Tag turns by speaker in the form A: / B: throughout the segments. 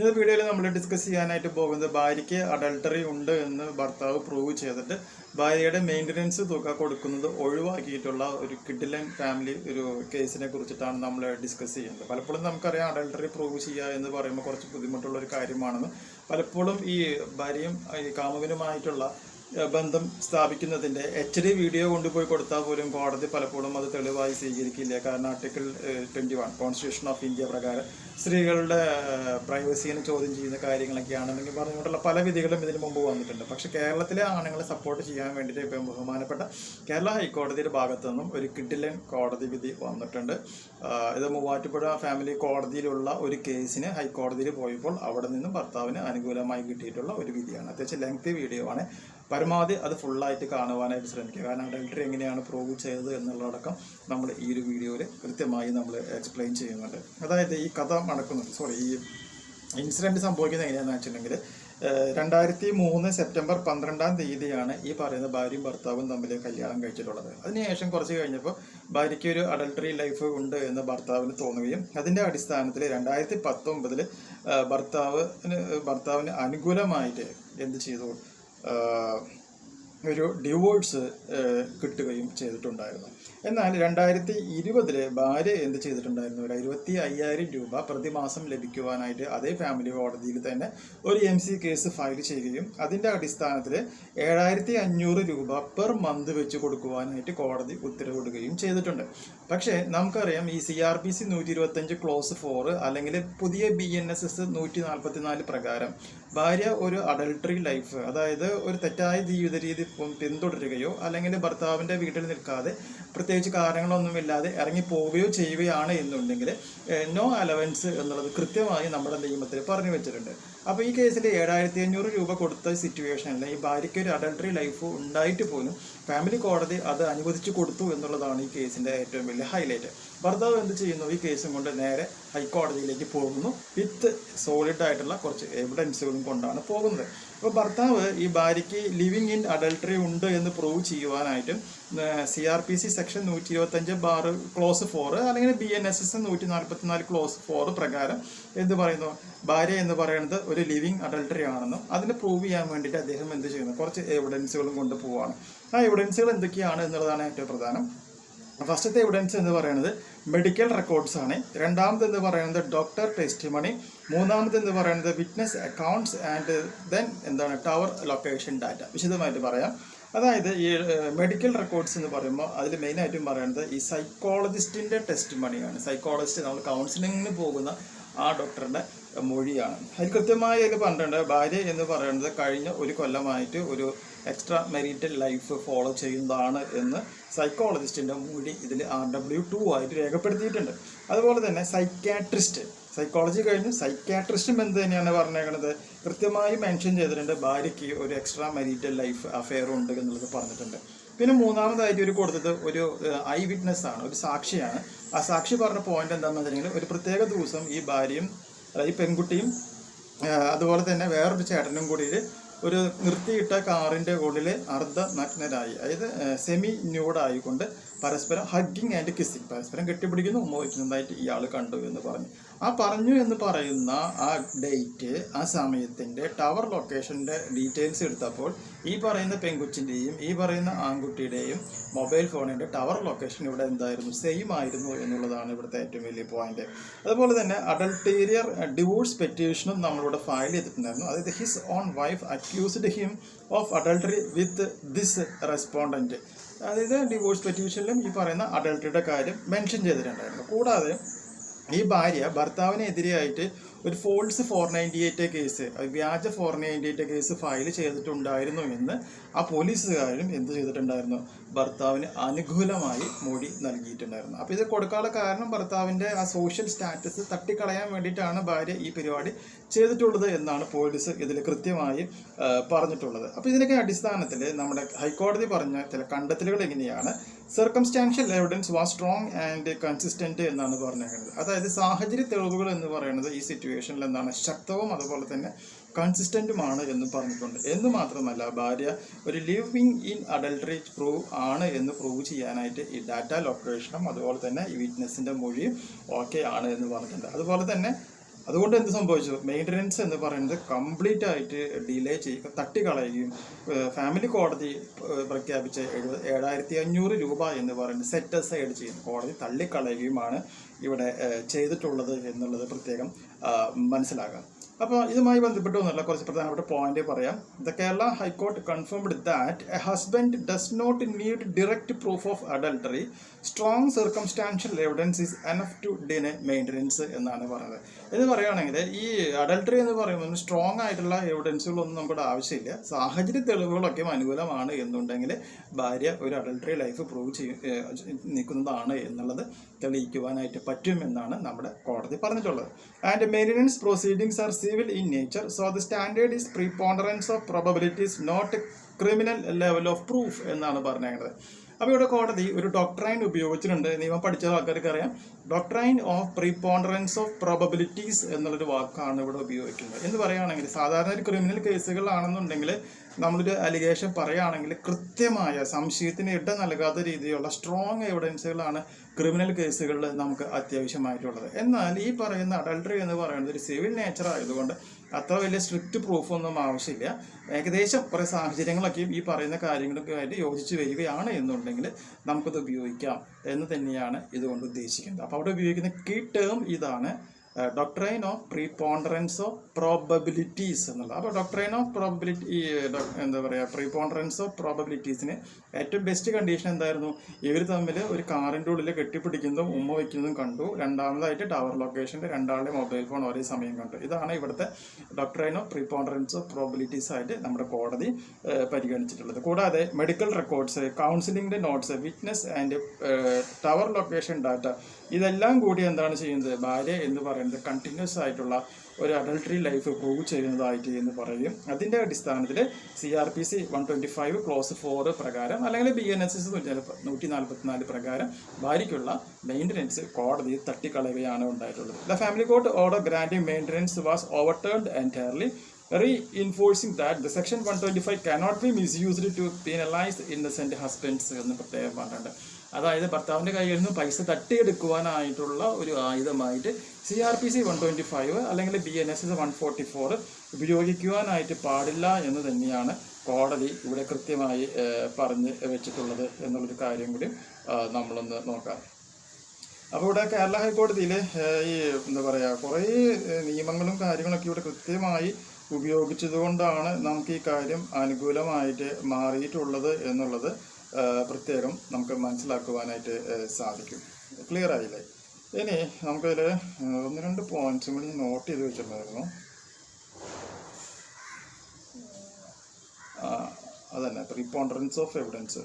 A: ഇന്നത്തെ വീഡിയോയിൽ നമ്മൾ ഡിസ്കസ് ചെയ്യാനായിട്ട് പോകുന്നത് ഭാര്യയ്ക്ക് അഡൾട്ടറി ഉണ്ട് എന്ന് ഭർത്താവ് പ്രൂവ് ചെയ്തിട്ട് ഭാര്യയുടെ മെയിന്റനൻസ് തുക കൊടുക്കുന്നത് ഒഴിവാക്കിയിട്ടുള്ള ഒരു കിഡിലൻ ഫാമിലി ഒരു കേസിനെ കുറിച്ചിട്ടാണ് നമ്മൾ ഡിസ്കസ് ചെയ്യുന്നത്. പലപ്പോഴും നമുക്കറിയാം അഡൾട്ടറി പ്രൂവ് ചെയ്യുക എന്ന് പറയുമ്പോൾ കുറച്ച് ബുദ്ധിമുട്ടുള്ള ഒരു കാര്യമാണെന്ന്. പലപ്പോഴും ഈ ഭാര്യയും ഈ കാമുകനുമായിട്ടുള്ള ബന്ധം സ്ഥാപിക്കുന്നതിന്റെ എച്ച് ഡി വീഡിയോ കൊണ്ടുപോയി കൊടുത്താൽ പോലും കോടതി പലപ്പോഴും അത് തെളിവായി സ്വീകരിക്കില്ല. കാരണം article twenty one constitution of India പ്രകാരം സ്ത്രീകളുടെ പ്രൈവസിനെ ചോദ്യം ചെയ്യുന്ന കാര്യങ്ങളൊക്കെയാണെന്നെങ്കിൽ പറഞ്ഞുകൊണ്ടുള്ള പല വിധികളും ഇതിന് മുമ്പ് വന്നിട്ടുണ്ട്. പക്ഷെ കേരളത്തിലെ ആണുങ്ങളെ സപ്പോർട്ട് ചെയ്യാൻ വേണ്ടിയിട്ട് ഇപ്പം ബഹുമാനപ്പെട്ട കേരള ഹൈക്കോടതിയുടെ ഭാഗത്തു നിന്നും ഒരു കിഡിലൻ കോടതി വിധി വന്നിട്ടുണ്ട്. ഇത് മൂവാറ്റുപുഴ ഫാമിലി കോടതിയിലുള്ള ഒരു കേസിന് ഹൈക്കോടതിയിൽ പോയപ്പോൾ അവിടെ നിന്നും ഭർത്താവിന് അനുകൂലമായി കിട്ടിയിട്ടുള്ള ഒരു വിധിയാണ്. അത്യാവശ്യം ലെങ്തി വീഡിയോ ആണ്. പരമാവധി അത് ഫുള്ളായിട്ട് കാണുവാനായിട്ട് ശ്രമിക്കുക. കാരണം ഡെൽറ്ററി എങ്ങനെയാണ് പ്രൂവ് ചെയ്തത് എന്നുള്ളതടക്കം നമ്മൾ ഈ ഒരു വീഡിയോയിൽ കൃത്യമായി നമ്മൾ എക്സ്പ്ലെയിൻ ചെയ്യുന്നുണ്ട്. അതായത് ഈ കഥ നടക്കുന്നുണ്ട് സോറി ഈ ഇൻസിഡന്റ് സംഭവിക്കുന്നത് എങ്ങനെയാണെന്ന് വെച്ചിട്ടുണ്ടെങ്കിൽ രണ്ടായിരത്തി മൂന്ന് സെപ്റ്റംബർ പന്ത്രണ്ടാം തീയതിയാണ് ഈ പറയുന്ന ഭാര്യയും ഭർത്താവും തമ്മിൽ കല്യാണം കഴിച്ചിട്ടുള്ളത്. അതിനുശേഷം കുറച്ച് കഴിഞ്ഞപ്പോൾ ഭാര്യയ്ക്ക് ഒരു അഡൾട്ടറി ലൈഫ് ഉണ്ട് എന്ന് ഭർത്താവിന് തോന്നുകയും അതിന്റെ അടിസ്ഥാനത്തിൽ രണ്ടായിരത്തി പത്തൊമ്പതിൽ ഭർത്താവിന് ഭർത്താവിന് അനുകൂലമായിട്ട് എന്ത് ചെയ്തു? ഒരു ഡിവോഴ്സ് കിട്ടുകയും ചെയ്തിട്ടുണ്ടായിരുന്നു. എന്നാൽ രണ്ടായിരത്തി ഇരുപതിൽ ഭാര്യ എന്ത് ചെയ്തിട്ടുണ്ടായിരുന്നു? ഒരു ഇരുപത്തി അയ്യായിരം രൂപ പ്രതിമാസം ലഭിക്കുവാനായിട്ട് അതേ ഫാമിലി കോടതിയിൽ തന്നെ ഒരു എം സി കേസ് ഫയൽ ചെയ്യുകയും അതിന്റെ അടിസ്ഥാനത്തിൽ ഏഴായിരത്തി അഞ്ഞൂറ് രൂപ പെർ മന്ത് വെച്ച് കൊടുക്കുവാനായിട്ട് കോടതി ഉത്തരവിടുകയും ചെയ്തിട്ടുണ്ട്. പക്ഷേ നമുക്കറിയാം ഈ സി ആർ പി സി നൂറ്റി ഇരുപത്തഞ്ച് ക്ലോസ് ഫോർ അല്ലെങ്കിൽ പുതിയ ബി എൻ എസ് എസ് നൂറ്റി നാൽപ്പത്തി നാല് പ്രകാരം ഭാര്യ ഒരു അഡൾട്ടറി ലൈഫ് അതായത് ഒരു തെറ്റായ ജീവിത രീതി പിന്തുടരുകയോ അല്ലെങ്കിൽ ഭർത്താവിന്റെ വീട്ടിൽ നിൽക്കാതെ പ്രത്യേകിച്ച് കാരണങ്ങളൊന്നുമില്ലാതെ ഇറങ്ങി പോവുകയോ ചെയ്യുകയാണ് എന്നുണ്ടെങ്കിൽ നോ അലവൻസ് എന്നുള്ളത് കൃത്യമായി നമ്മുടെ നിയമത്തിൽ പറഞ്ഞു വെച്ചിട്ടുണ്ട്. അപ്പോൾ ഈ കേസിൽ ഏഴായിരത്തി അഞ്ഞൂറ് രൂപ കൊടുത്ത സിറ്റുവേഷനിൽ ഈ ഭാര്യയ്ക്ക് ഒരു അഡൾട്ടറി ലൈഫ് ഉണ്ടായിട്ട് പോലും ഫാമിലി കോടതി അത് അനുവദിച്ചു കൊടുത്തു എന്നുള്ളതാണ് ഈ കേസിന്റെ ഏറ്റവും വലിയ ഹൈലൈറ്റ് ഭർത്താവ് എന്ത് ചെയ്യുന്നു? ഈ കേസും കൊണ്ട് നേരെ ഹൈക്കോടതിയിലേക്ക് പോകുന്നു. വിത്ത് സോളിഡ് ആയിട്ടുള്ള കുറച്ച് എവിഡൻസുകളും കൊണ്ടാണ് പോകുന്നത്. അപ്പോൾ ഭർത്താവ് ഈ ഭാര്യയ്ക്ക് ലിവിങ് ഇൻ അഡൾട്ടറി ഉണ്ട് എന്ന് prove ചെയ്യുവാനായിട്ടും C R P C section നൂറ്റി ഇരുപത്തഞ്ച് ബാർ ക്ലോസ് ഫോർ അല്ലെങ്കിൽ ബി എൻ എസ് എസ് നൂറ്റി നാൽപ്പത്തിനാല് ക്ലോസ് ഫോർ പ്രകാരം എന്ത് പറയുന്നു? ഭാര്യ എന്ന് പറയുന്നത് ഒരു ലിവിങ് അഡൾട്ടറി ആണെന്നും അതിന് പ്രൂവ് ചെയ്യാൻ വേണ്ടിയിട്ട് അദ്ദേഹം എന്ത് ചെയ്യുന്നു? കുറച്ച് എവിഡൻസുകളും കൊണ്ട് പോവുകയാണ് ആ എവിഡൻസുകൾ എന്തൊക്കെയാണ് എന്നുള്ളതാണ് ഏറ്റവും പ്രധാനം. ഫസ്റ്റത്തെ എവിഡൻസ് എന്ന് പറയുന്നത് മെഡിക്കൽ റെക്കോർഡ്സ് ആണ്. രണ്ടാമത് എന്ന് പറയുന്നത് ഡോക്ടർ ടെസ്റ്റ് മണി മൂന്നാമത് എന്ന് പറയുന്നത് വിറ്റ്നസ് അക്കൗണ്ട്സ് ആൻഡ് ദെൻ എന്താണ് ടവർ ലൊക്കേഷൻ ഡാറ്റ വിശദമായിട്ട് പറയാം. അതായത് ഈ മെഡിക്കൽ റെക്കോർഡ്സ് എന്ന് പറയുമ്പോൾ അതിൽ മെയിനായിട്ടും പറയുന്നത് ഈ സൈക്കോളജിസ്റ്റിന്റെ ടെസ്റ്റ് മണിയാണ് സൈക്കോളജിസ്റ്റ് നമ്മൾ കൗൺസിലിങ്ങിന് പോകുന്ന ആ ഡോക്ടറുടെ മൊഴിയാണ്. അതിൽ കൃത്യമായി അതിൽ പറഞ്ഞിട്ടുണ്ട്. ഭാര്യ എന്ന് പറയുന്നത് കഴിഞ്ഞ ഒരു കൊല്ലമായിട്ട് ഒരു എക്സ്ട്രാ മെറിറ്റൽ ലൈഫ് ഫോളോ ചെയ്യുന്നതാണ് എന്ന് സൈക്കോളജിസ്റ്റിന്റെ മൊഴി ഇതിൽ ആർ ഡബ്ല്യു ടു ആയിട്ട് രേഖപ്പെടുത്തിയിട്ടുണ്ട്. അതുപോലെ തന്നെ സൈക്കാട്രിസ്റ്റ് സൈക്കോളജി കഴിഞ്ഞ് സൈക്കാട്രിസ്റ്റും എന്ത് തന്നെയാണ് പറഞ്ഞേക്കുന്നത് കൃത്യമായി മെൻഷൻ ചെയ്തിട്ടുണ്ട് ഭാര്യയ്ക്ക് ഒരു എക്സ്ട്രാ മെരിറ്റൽ ലൈഫ് അഫെയർ ഉണ്ട് എന്നുള്ളത് പറഞ്ഞിട്ടുണ്ട്. പിന്നെ മൂന്നാമതായിട്ട് ഒരു കൊടുത്തത് ഒരു ഐ വിറ്റ്നസ് ആണ് ഒരു സാക്ഷിയാണ്. ആ സാക്ഷി പറഞ്ഞ പോയിന്റ് എന്താണെന്ന് വെച്ചിട്ടുണ്ടെങ്കിൽ ഒരു പ്രത്യേക ദിവസം ഈ ഭാര്യയും അതായത് പെൺകുട്ടിയും അതുപോലെ തന്നെ വേറൊരു ചേട്ടനും കൂടിയിട്ട് ഒരു നിർത്തിയിട്ട കാറിന്റെ ഉള്ളിൽ അർദ്ധ നഗ്നരായി അതായത് സെമി ന്യൂഡായിക്കൊണ്ട് പരസ്പരം ഹഗ്ഗിങ് ആൻഡ് കിസ്സിങ് പരസ്പരം കെട്ടിപ്പിടിക്കുന്നു ഉമ്മ വയ്ക്കുന്നതായിട്ട് ഇയാൾ കണ്ടു എന്ന് പറഞ്ഞു. ആ പറഞ്ഞു എന്ന് പറയുന്ന ആ ഡേറ്റ് ആ സമയത്തിന്റെ ടവർ ലൊക്കേഷന്റെ ഡീറ്റെയിൽസ് എടുത്തപ്പോൾ ഈ പറയുന്ന പെൺകുച്ചിന്റെയും ഈ പറയുന്ന ആൺകുട്ടിയുടെയും മൊബൈൽ ഫോണിന്റെ ടവർ ലൊക്കേഷൻ ഇവിടെ എന്തായിരുന്നു? സെയിം ആയിരുന്നു എന്നുള്ളതാണ് ഇവിടുത്തെ ഏറ്റവും വലിയ പോയിന്റ് അതുപോലെ തന്നെ അഡൾട്ടീരിയർ ഡിവോഴ്സ് പെറ്റീഷനും നമ്മളിവിടെ ഫയൽ ചെയ്തിട്ടുണ്ടായിരുന്നു. അതായത് his own wife accused him of adultery with this respondent അതായത് ഡിവോഴ്സ് പെറ്റീഷനിലും ഈ പറയുന്ന അഡൾട്ടറിയുടെ കാര്യം മെൻഷൻ ചെയ്തിട്ടുണ്ടായിരുന്നു. കൂടാതെ ഈ ഭാര്യ ഭർത്താവിനെതിരെയായിട്ട് ഒരു false four ninety eight case വ്യാജ four ninety eight case file ചെയ്തിട്ടുണ്ടായിരുന്നു എന്ന് ആ പോലീസുകാരും എന്ത് ചെയ്തിട്ടുണ്ടായിരുന്നു? ഭർത്താവിന് അനുകൂലമായി മൊഴി നൽകിയിട്ടുണ്ടായിരുന്നു. അപ്പോൾ ഇത് കൊടുക്കാനുള്ള കാരണം ഭർത്താവിന്റെ ആ സോഷ്യൽ സ്റ്റാറ്റസ് തട്ടിക്കളയാൻ വേണ്ടിയിട്ടാണ് ഭാര്യ ഈ പരിപാടി ചെയ്തിട്ടുള്ളത് എന്നാണ് പോലീസ് ഇതിൽ കൃത്യമായി പറഞ്ഞിട്ടുള്ളത്. അപ്പോൾ ഇതിനൊക്കെ അടിസ്ഥാനത്തിൽ നമ്മുടെ ഹൈക്കോടതി പറഞ്ഞ ചില കണ്ടെത്തലുകൾ എങ്ങനെയാണ് circumstantial evidence was strong and consistent എന്നാണ് പറഞ്ഞേക്കുന്നത്. അതായത് സാഹചര്യ തെളിവുകൾ എന്ന് പറയുന്നത് ഈ സിറ്റുവേഷനിൽ എന്താണ് ശക്തവും അതുപോലെ തന്നെ കൺസിസ്റ്റന്റുമാണ് എന്ന് പറഞ്ഞിട്ടുണ്ട്. എന്ന് മാത്രമല്ല ഭാര്യ ഒരു ലിവിങ് ഇൻ അഡൽട്ടറി പ്രൂവ് ആണ് എന്ന് പ്രൂവ് ചെയ്യാനായിട്ട് ഈ ഡാറ്റ ലൊക്കേഷനും അതുപോലെ തന്നെ ഈ വിറ്റ്നസിന്റെ മൊഴിയും ഓക്കെ ആണ് എന്ന് പറഞ്ഞിട്ടുണ്ട്. അതുപോലെ തന്നെ അതുകൊണ്ട് എന്ത് സംഭവിച്ചു? മെയിന്റനൻസ് എന്ന് പറയുന്നത് കംപ്ലീറ്റ് ആയിട്ട് ഡിലേ ചെയ്യുക തട്ടിക്കളയുകയും ഫാമിലി കോടതി പ്രഖ്യാപിച്ച എഴുപത് ഏഴായിരത്തി അഞ്ഞൂറ് രൂപ എന്ന് പറയുന്നത് സെറ്റ് അസൈഡ് ചെയ്യുന്നു. കോടതി തള്ളിക്കളയുകയുമാണ് ഇവിടെ ചെയ്തിട്ടുള്ളത് എന്നുള്ളത് പ്രത്യേകം മനസ്സിലാക്കാം. അപ്പോൾ ഇതുമായി ബന്ധപ്പെട്ട് ഒന്നുള്ള കുറച്ച് പ്രധാനപ്പെട്ട പോയിന്റ് പറയാം. The Kerala high court confirmed that a husband does not need direct proof of adultery strong circumstantial evidence is enough to deny maintenance എന്നാണ് പറയുന്നത്. എന്ന് പറയുകയാണെങ്കിൽ ഈ അഡൾട്ടറി എന്ന് പറയുമ്പോൾ സ്ട്രോങ് ആയിട്ടുള്ള എവിഡൻസുകളൊന്നും നമുക്കിവിടെ ആവശ്യമില്ല. സാഹചര്യ തെളിവുകളൊക്കെ അനുകൂലമാണ് എന്നുണ്ടെങ്കിൽ ഭാര്യ ഒരു അഡൾട്ടറി ലൈഫ് പ്രൂവ് ചെയ്യും നിൽക്കുന്നതാണ് എന്നുള്ളത് തെളിയിക്കുവാനായിട്ട് പറ്റുമെന്നാണ് നമ്മുടെ കോടതി പറഞ്ഞിട്ടുള്ളത്. And maintenance proceedings are in nature so the standard is preponderance of probabilities, not criminal level of proof എന്നാണ് പറഞ്ഞേക്കുന്നത് അപ്പോൾ ഇവിടെ കോടതി ഒരു ഡോക്ടറൈൻ ഉപയോഗിച്ചിട്ടുണ്ട്. നിയമം പഠിച്ച ആൾക്കാർക്ക് അറിയാം. Doctrine of preponderance of probabilities എന്നുള്ളൊരു വാക്കാണ് ഇവിടെ ഉപയോഗിക്കുന്നത്. എന്ന് പറയുകയാണെങ്കിൽ സാധാരണ ഒരു ക്രിമിനൽ കേസുകളാണെന്നുണ്ടെങ്കിൽ നമ്മളൊരു അലിഗേഷൻ പറയുകയാണെങ്കിൽ കൃത്യമായ സംശയത്തിന് ഇട നൽകാത്ത രീതിയിലുള്ള സ്ട്രോങ് എവിഡൻസുകളാണ് ക്രിമിനൽ കേസുകളിൽ നമുക്ക് അത്യാവശ്യമായിട്ടുള്ളത്. എന്നാൽ ഈ പറയുന്ന അഡൾട്ടറി എന്ന് പറയുന്നത് ഒരു സിവിൽ നേച്ചർ ആയതുകൊണ്ട് അത്ര വലിയ സ്ട്രിക്റ്റ് പ്രൂഫൊന്നും ആവശ്യമില്ല. ഏകദേശം കുറേ സാഹചര്യങ്ങളൊക്കെയും ഈ പറയുന്ന കാര്യങ്ങളൊക്കെ ആയിട്ട് യോജിച്ച് വരികയാണ് എന്നുണ്ടെങ്കിൽ നമുക്കത് ഉപയോഗിക്കാം എന്ന് തന്നെയാണ് ഇതുകൊണ്ട് ഉദ്ദേശിക്കുന്നത്. അപ്പോൾ അവിടെ ഉപയോഗിക്കുന്ന കീ ടേം ഇതാണ് doctrine of preponderance of probabilities എന്നുള്ളത് അപ്പോൾ ഡോക്ടറൈൻ ഓഫ് പ്രോബബിലിറ്റി എന്താ പറയുക പ്രീപോണ്ടറൻസ് ഓഫ് പ്രോബബിലിറ്റീസിന് ഏറ്റവും ബെസ്റ്റ് കണ്ടീഷൻ എന്തായിരുന്നു? ഇവർ തമ്മിൽ ഒരു കാറിന്റെ ഉള്ളിൽ കെട്ടിപ്പിടിക്കുന്നതും ഉമ്മ വയ്ക്കുന്നതും കണ്ടു. രണ്ടാമതായിട്ട് ടവർ ലൊക്കേഷന്റെ രണ്ടാളുടെ മൊബൈൽ ഫോൺ ഒരേ സമയം കണ്ടു. ഇതാണ് ഇവിടുത്തെ doctrine of preponderance of probabilities ആയിട്ട് നമ്മുടെ കോടതി പരിഗണിച്ചിട്ടുള്ളത്. കൂടാതെ medical records കൗൺസിലിംഗിന്റെ notes witness and tower location data ഇതെല്ലാം കൂടി എന്താണ് ചെയ്യുന്നത്? ഭാര്യ എന്ന് പറയുന്നത് കണ്ടിന്യൂസ് ആയിട്ടുള്ള ഒരു അഡൾട്ടറി ലൈഫ് പ്രൂവ് ചെയ്യുന്നതായിട്ട് എന്ന് പറയും. അതിന്റെ അടിസ്ഥാനത്തിൽ C R P C one twenty five clause four പ്രകാരം അല്ലെങ്കിൽ ബി എൻ എസ് എസ് നൂറ്റി നാൽപ്പത്തിനാല് പ്രകാരം ഭാര്യയ്ക്കുള്ള മെയിന്റനൻസ് കോടതി തട്ടിക്കളയുകയാണ് ഉണ്ടായിട്ടുള്ളത്. The family court order granting maintenance was overturned entirely reinforcing that the section 125 cannot be misused to penalise innocent husbands എന്ന് പ്രത്യേകം പറഞ്ഞിട്ടുണ്ട്. അതായത് ഭർത്താവിന്റെ കയ്യിൽ നിന്ന് പൈസ തട്ടിയെടുക്കുവാനായിട്ടുള്ള ഒരു ആയുധമായിട്ട് C R P C one twenty five അല്ലെങ്കിൽ B N S S one forty four ഉപയോഗിക്കുവാനായിട്ട് പാടില്ല എന്ന് തന്നെയാണ് കോടതി ഇവിടെ കൃത്യമായി പറഞ്ഞ് വെച്ചിട്ടുള്ളത് എന്നുള്ളൊരു കാര്യം കൂടി നമ്മളൊന്ന് നോക്കാം. അപ്പോൾ ഇവിടെ കേരള ഹൈക്കോടതിയിൽ ഈ എന്താ പറയുക കുറേ നിയമങ്ങളും കാര്യങ്ങളൊക്കെ ഇവിടെ കൃത്യമായി ഉപയോഗിച്ചതുകൊണ്ടാണ് നമുക്ക് ഈ കാര്യം അനുകൂലമായിട്ട് മാറിയിട്ടുള്ളത് എന്നുള്ളത് പ്രത്യേകം നമുക്ക് മനസ്സിലാക്കുവാനായിട്ട് സാധിക്കും. ക്ലിയർ ആയില്ലേ? ഇനി നമുക്കതിൽ ഒന്ന് രണ്ട് പോയിന്റ്സും കൂടി നോട്ട് ചെയ്ത് വെച്ചിട്ടുണ്ടായിരുന്നു. അതന്നെ. പ്രീപോണ്ടറൻസ് ഓഫ് എവിഡൻസ്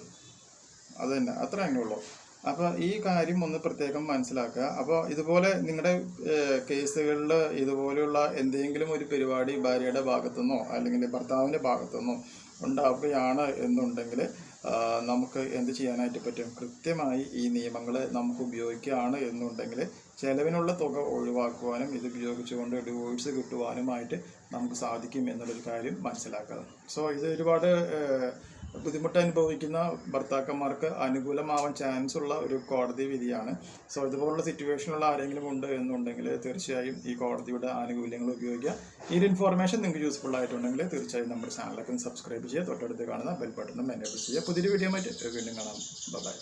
A: അത് തന്നെ അത്ര തന്നെ ഉള്ളൂ. അപ്പോൾ ഈ കാര്യം ഒന്ന് പ്രത്യേകം മനസ്സിലാക്കുക. അപ്പോൾ ഇതുപോലെ നിങ്ങളുടെ കേസുകളിൽ ഇതുപോലെയുള്ള എന്തെങ്കിലും ഒരു പരിപാടി ഭാര്യയുടെ ഭാഗത്തുനിന്നോ അല്ലെങ്കിൽ ഭർത്താവിന്റെ ഭാഗത്തുനിന്നോ ഉണ്ടാവുകയാണ് എന്നുണ്ടെങ്കിൽ നമുക്ക് എന്ത് ചെയ്യാനായിട്ട് പറ്റും? കൃത്യമായി ഈ നിയമങ്ങൾ നമുക്ക് ഉപയോഗിക്കുകയാണ് എന്നുണ്ടെങ്കിൽ ചെലവിനുള്ള തുക ഒഴിവാക്കുവാനും ഇത് ഉപയോഗിച്ചുകൊണ്ട് ഡിവോഴ്സ് കിട്ടുവാനുമായിട്ട് നമുക്ക് സാധിക്കും എന്നുള്ളൊരു കാര്യം മനസ്സിലാക്കുക. സോ ഇത് ഒരുപാട് ബുദ്ധിമുട്ട് അനുഭവിക്കുന്ന ഭർത്താക്കന്മാർക്ക് അനുകൂലമാവാൻ ചാൻസ് ഉള്ള ഒരു കോടതി വിധിയാണ്. സോ ഇതുപോലുള്ള സിറ്റുവേഷനുള്ള ആരെങ്കിലും ഉണ്ട് എന്നുണ്ടെങ്കിൽ തീർച്ചയായും ഈ കോടതിയുടെ ആനുകൂല്യങ്ങൾ ഉപയോഗിക്കുക. ഈ ഒരു ഇൻഫോർമേഷൻ നിങ്ങൾക്ക് യൂസ്ഫുൾ ആയിട്ടുണ്ടെങ്കിൽ തീർച്ചയായും നമ്മുടെ ചാനലൊക്കെ സബ്സ്ക്രൈബ് ചെയ്യുക. തൊട്ടടുത്ത് കാണുന്ന ബെൽ ബട്ടണും എനേബിൾ ചെയ്യുക. പുതിയൊരു വീഡിയോ മറ്റേ വീണ്ടും കാണാം. ബൈ